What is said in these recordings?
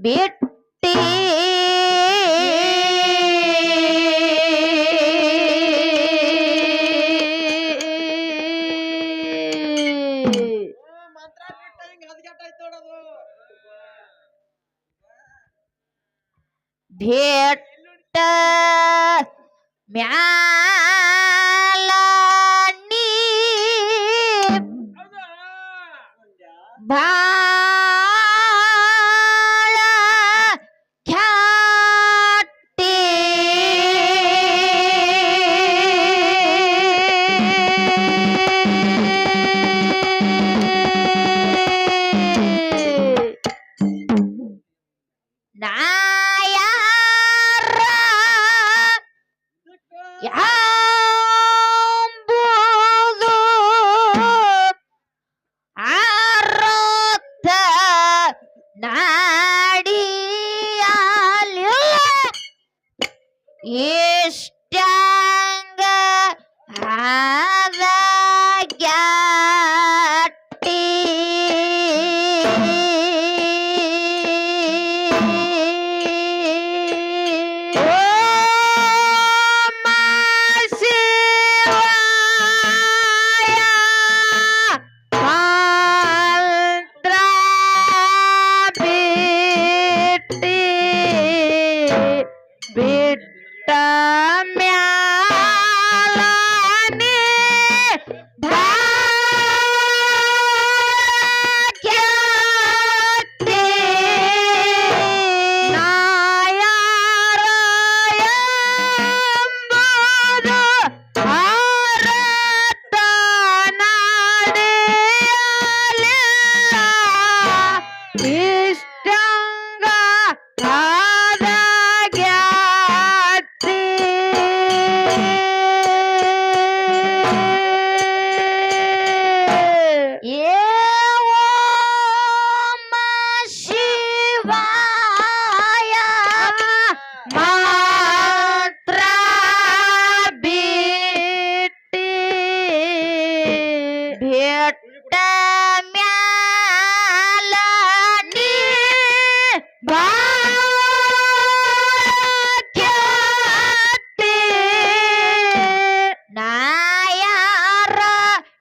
ಬಿಟ್ಟಿ ಮಂತ್ರ ಬಿಟ್ಟ ಹಿಂಗ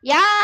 Yeah.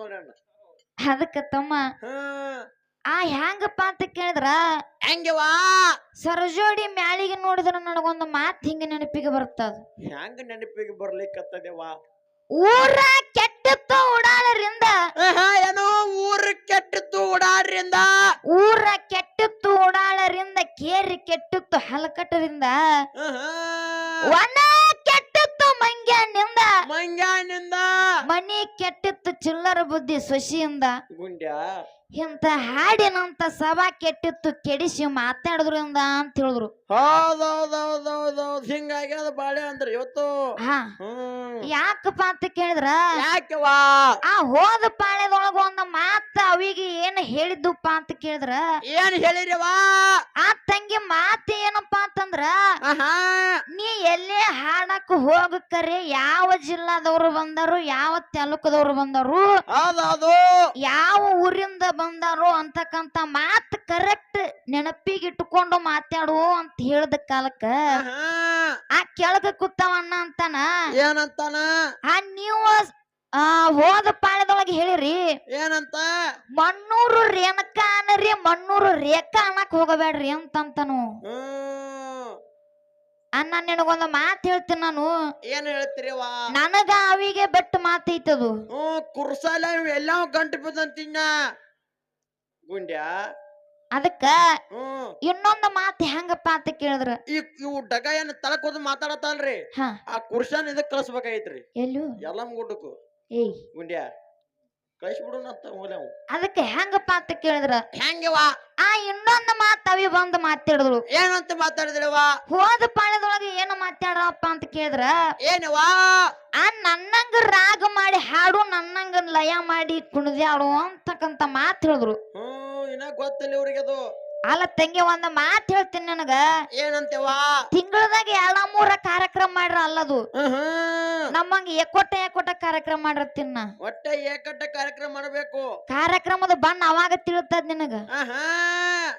ನೋಡ್ಯಾನ ಅದಕ್ಕ ತಮ್ಮ ಆ ಹ್ಯಾಂಗಪ್ಪ ಅಂತ ಕೇಳಿದ್ರ? ಹೆಂಗವಾ ಸರಜೋಡಿ ಮ್ಯಾಳಿಗೆ ನೋಡಿದ್ರ ನನಗೊಂದು ಮಾತ್ ಹಿಂಗ ನೆನಪಿಗೆ ಬರ್ತದ ಹೆಂಗ ನೆನಪಿಗೆ ಬರ್ಲಿಕ್ಕತ್ತದೇವಾ ಊರ ಕೆಟ್ಟಿತ್ತು ಉಡಾಳರಿಂದ. ಏನೋ ಊರ ಕೆಟ್ಟಿತ್ತು ಓಡಾಡ್ರಿಂದ ಊರ ಕೆಟ್ಟಿತ್ತು ಉಡಾಳರಿಂದ. ಕೇರಿ ಕೆಟ್ಟಿತ್ತು ಹಲಕಟ್ಟರಿಂದ ಮಂಗ್ಯಾನಿಂದ ಮನಿ ಕೆಟ್ಟಿತ್ತು ಚಿಲ್ಲರ ಬುದ್ಧಿ ಸೊಸಿಯಿಂದ. ಗುಂಡ್ಯಾ? ಇಂತ ಹಾಡಿನಂತ ಸಭಾ ಕೆಟ್ಟಿತ್ತು ಕೆಡಿಸಿ ಮಾತಾಡಿದ್ರಿಂದ ಅಂತ ಹೇಳಿದ್ರು. ಹೌದೌದೌದೌದೌದ್ ಹಿಂಗಾಗಿ ಅದು ಬಾಳೆ ಅಂದ್ರ ಇವತ್ತು. ಹಾ. ಹ್ಮ್. ಯಾಕಪ್ಪ ಅಂತ ಕೇಳಿದ್ರ? ಯಾಕವಾ ಆ ಹೋದ ಪಾಳ್ಯದೊಳಗ ಒಂದ ಮಾತ ಅವಿಗೆ ಏನ್ ಹೇಳಿದ್ದುಪ್ಪ ಅಂತ ಕೇಳಿದ್ರ? ಏನ್ ಹೇಳಿರಿವಾ ಆ ತಂಗಿ ಮಾತು ಏನಪ್ಪ ಅಂತಂದ್ರ ಆಹಾ. ನೀ ಎಲ್ಲೇ ಹಾಡಕ್ ಹೋಗಕ್ಕರೆ ಯಾವ ಜಿಲ್ಲಾದವ್ರು ಬಂದರು ಯಾವ ತಾಲೂಕದವ್ರು ಬಂದರು ಯಾವ ಊರಿಂದ ಬಂದರು ಅಂತಕ್ಕಂತ ಮಾತ್ ಕರೆಕ್ಟ್ ನೆನಪಿಗೆ ಇಟ್ಕೊಂಡು ಮಾತಾಡು ಅಂತ ಹೇಳ್ದ ಕಾಲಕ್ಕ ಆ ಕೆಳಗ ಕುತ್ತವಣ್ಣ ಅಂತಾನ. ಏನಂತಾನ? ಆ ನೀವು ಆ ಹೋದ ಪಾಳ್ಯದೊಳಗೆ ಹೇಳಿರಿ. ಏನಂತ? ಮಣ್ಣೂರು ರೇಣಕ ಅನ್ನರಿ ಮಣ್ಣೂರು ರೇಖಾ ಅನ್ನಕ್ ಹೋಗಬೇಡ್ರಿ ಅಂತಂತನು. ಅನ್ನ ನಿನಗೊಂದು ಮಾತು ಹೇಳ್ತೀನಿ ನಾನು. ಏನ್ ಹೇಳ್ತೀರಿ ನನಗ ಅವಿಗೆ ಬೆಟ್ಟ ಮಾತೈತದು. ಹ್ಮ್ ಕುರ್ಸಾಲ ಎಲ್ಲ ಗಂಟು ಬಿದ್ದಂತಿನ್ನ. ಗುಂಡ್ಯಾ? ಅದಕ್ಕ ಹ್ಮ್ ಇನ್ನೊಂದು ಮಾತು ಹೆಂಗಪ್ಪ ಅಂತ ಕೇಳಿದ್ರ? ಈ ಇವು ಡಗ ಏನ್ ತಳಕ್ ಹೋದ್ ಮಾತಾಡತ್ತಲ್ರಿ? ಹಾ. ಆ ಕುರ್ಸನ್ ಇದಕ್ ಕಳ್ಸ್ಬೇಕಾಗೈತ್ರಿ. ಎಲ್ಲೂ? ಎಲ್ಲಮ್ ಗುಡ್ಡಕ್ಕೂ. ಏಯ್. ಗುಂಡ್ಯಾ? ಕಳಿಸ್ಬಿಡುನ ಅಂತ ಅದಕ್ಕೆ ಹೆಂಗಪ್ಪ ಅಂತ ಕೇಳಿದ್ರ? ಹೆಂಗವ ಆ ಇನ್ನೊಂದು ಮಾತು ಅವಿ ಬಂದು ಮಾತಾಡಿದ್ರು. ಏನಂತ ಮಾತಾಡಿದ್ರವ ಹೋದ ಪಾಳ್ಯದೊಳಗೆ ಏನು ಮಾತಾಡಪ್ಪ ಅಂತ ಕೇಳಿದ್ರ? ಏನವ ಆ ನನ್ನಂಗ ರಾಗ ಮಾಡಿ ಹಾಡು ನನ್ನಂಗ ಲಯ ಮಾಡಿ ಕುಣಿದ್ಯಾಡು ಅಂತಕ್ಕಂತ ಮಾತು ಹೇಳಿದ್ರು. ಹ್ಮ್ ಇನ್ನ ಗೊತ್ತಿಲ್ಲ ಇವ್ರಿಗೆ ಅದು ಅಲ್ಲ ತಂಗಿ ಒಂದ್ ಮಾತ್ ಹೇಳ್ತೀನಿ ನನಗ. ಏನಂತೇವಾ ತಿಂಗಳದಾಗ ಮಾಡ್ರ ಅಲ್ಲದು. ನಮ್ಮಂಗ ಏಕೋಟ ಏಕೋಟ ಕಾರ್ಯಕ್ರಮ ಮಾಡಿರ್ತೀನ ಒಟ್ಟ ಏಕಟ್ಟ ಕಾರ್ಯಕ್ರಮ ಮಾಡಬೇಕು. ಕಾರ್ಯಕ್ರಮದ ಬಣ್ಣ ಅವಾಗ ತಿಳ್ತದ ನಿನಗ.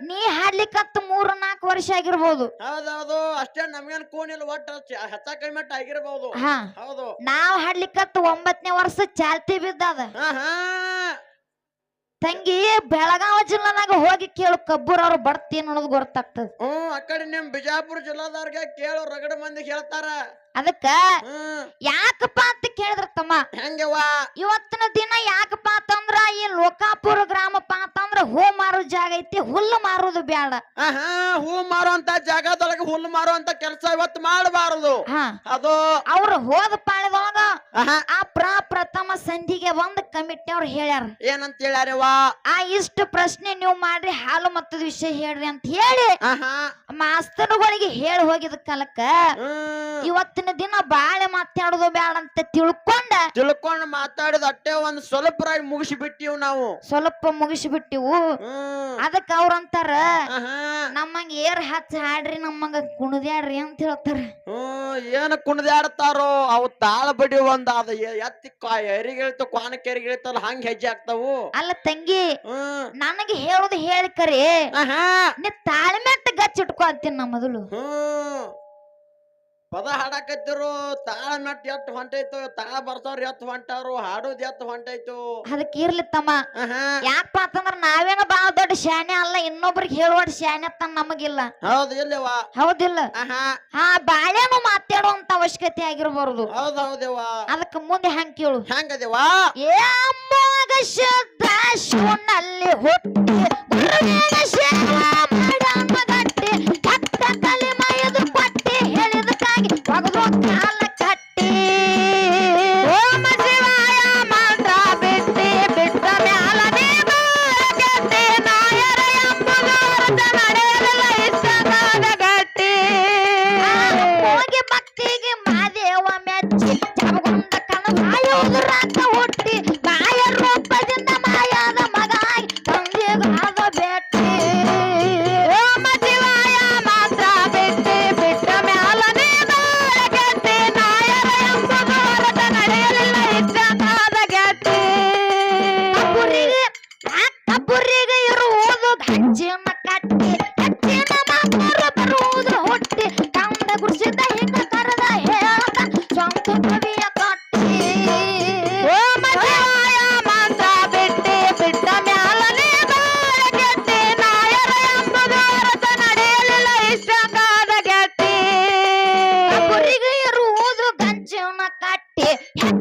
ನೀ ಹಾಡ್ಲಿಕ್ಕಂತ ಮೂರ್ ನಾಲ್ಕು ವರ್ಷ ಆಗಿರ್ಬೋದು. ಹೌದೌದು. ಅಷ್ಟೇ ನಮ್ಗೇನ್ ಕೋಣಿಲ್ಲ ಒಟ್ಟ ಹೆಚ್ಚ ಕಡಿಮೆ ಮಟ್ಟ ಆಗಿರ್ಬಹುದು ಹಾ. ಹೌದು. ನಾವ್ ಹಾಡ್ಲಿಕ್ಕಂತ ಒಂಬತ್ತನೇ ವರ್ಷ ಚಾಲ್ತಿ ಬಿದ್ದದ. ತಂಗಿ ಬೆಳಗಾವ ಜಿಲ್ಲಾನಾಗ ಹೋಗಿ ಕೇಳು, ಕಬ್ಬೂರ್ ಅವ್ರು ಬರ್ತೀನಿ ಅನ್ನೋದು ಗೊತ್ತಾಗ್ತದೆ. ಹ್ಮ್, ಆ ಕಡೆ ನಿಮ್ ಬಿಜಾಪುರ ಜಿಲ್ಲಾದವ್ರಿಗೆ ಕೇಳು, ರಗಡ ಮಂದಿ ಹೇಳ್ತಾರ. ಅದಕ್ಕ ಯಾಕಪ್ಪ ಅಂತ ಕೇಳಿದ್ರ ತಮ್ಮ. ಹೆಂಗವಾ ಇವತ್ತಿನ ದಿನ ಯಾಕಪ್ಪ ಅಂತಂದ್ರ ಈ ಲೋಕಾಪುರ ಗ್ರಾಮ ಮಾರೋ ಜಾಗ ಐತಿ ಹುಲ್ಲು ಮಾರೋದು ಬ್ಯಾಡ. ಆಹಾ ಹೂ ಮಾರುವಂತ ಜಾಗದೊಳಗೆ ಹುಲ್ಲು ಮಾರುವಂತ ಕೆಲಸ ಇವತ್ತು ಮಾಡಬಾರದು. ಹಾ. ಅದು ಅವ್ರ ಹೋದ ಪಾಳ್ಯದೊಳಗ ಆಹಾ. ಆ ಪ್ರಪ್ರಥಮ ಸಂಧಿಗೆ ಒಂದ್ ಕಮಿಟಿ ಅವ್ರು ಹೇಳ್ಯಾರ. ಏನಂತ ಹೇಳ್ಯಾರವ್ವ? ಆ ಇಷ್ಟು ಪ್ರಶ್ನೆ ನೀವು ಮಾಡ್ರಿ ಹಾಲು ಮತ್ತದ ವಿಷಯ ಹೇಳ್ರಿ ಅಂತ ಹೇಳಿ ಆಹಾ. ಮಾಸ್ತರ್ಗಳಿಗೆ ಹೇಳಿ ಹೋಗಿದ ಕಾಲಕ್ಕ ಹ್ಮ್. ಇವತ್ತಿನ ದಿನ ಬಾಳೆ ಮಾತಾಡೋದು ಬ್ಯಾಡ ಅಂತ ತಿಳ್ಕೊಂಡ ತಿಳ್ಕೊಂಡು ಮಾತಾಡಿದ ಅಟ್ಟೆ ಒಂದ್ ಸ್ವಲ್ಪ ಮುಗಿಸಿ ಬಿಟ್ಟಿವ್ ನಾವು. ಸ್ವಲ್ಪ ಮುಗಿಸ್ಬಿಟ್ಟಿವು. ಹ್ಮ್. ಅದಕ್ಕ ಅವ್ರ ಅಂತಾರ ನಮ್ಮಂಗ ಏರ್ ಹಚ್ಚ ಹಾಡ್ರಿ ನಮ್ಮಂಗ ಕುಣದ್ಯಾಡ್ರಿ ಅಂತ ಹೇಳ್ತಾರ. ಹ್ಮ್ ಏನ ಕುಣದ್ಯಾಡ್ತಾರೋ ಅವು ತಾಳ ಬಡಿ ಒಂದ್ ಅದ ಎ- ಎತ್ತಿ ಎರಿಗಿಳ್ತು ಕ್ವಾನಕ್ಕೆ ಎರಿಗಿಳ್ತಲ್ಲ ಹಂಗ ಹೆಜ್ಜೆ ಆಗ್ತಾವು ಅಲ್ಲ ತಂಗಿ ಹ್ಮ್. ನನಗೆ ಹೇಳೋದು ಹೇಳಿ ಕರೆ. ಆಹಾ. ನೀ ಅಂತ ಗಚ್ಚಿಟ್ಕೊ ಅಂತೀನಿ ನಾ ಮೊದಲು. ಹ್ಮ್. ಪದ ಹಾಡಾಕತ್ತಿರು ತಾಳ ನಟ್ ಎತ್ ಹೊಂಟೈತು ತಾಳ ಬರ್ತಾವ್ರ ಎತ್ ಹೊಂಟಾರು ಹಾಡೋದ್ ಎತ್ ಹೊಂಟೈತು. ಅದಕ್ಕೆ ಇರ್ಲಿ ತಮ್ಮ. ಆಹಾ. ಯಾಕಪ್ಪ ಅಂತಂದ್ರ ನಾವೇನ ಬಾಳ ದೊಡ್ಡ ಶಾಣೆ ಅಲ್ಲ ಇನ್ನೊಬ್ರಿಗೆ ಹೇಳುವ ಶಾಣೆ ಅಂತ ನಮಗಿಲ್ಲ. ಹೌದು ಇಲ್ಲವ ಹೌದಿಲ್ಲ. ಆಹಾ. ಹಾ ಬಾಳೆನು ಮಾತಾಡುವಂತ ಅವಶ್ಯಕತೆ ಆಗಿರ್ಬಾರ್ದು. ಹೌದ್ ಅದಕ್ಕೆ ಮುಂದೆ ಹಂಗ ಕೇಳು. ಹೆಂಗದೇವಾ ಏ ಅಮ್ಮೋಗ ಶುದ್ಧ ಹುಟ್ಟಿ ಗುರುವಿನ Yeah.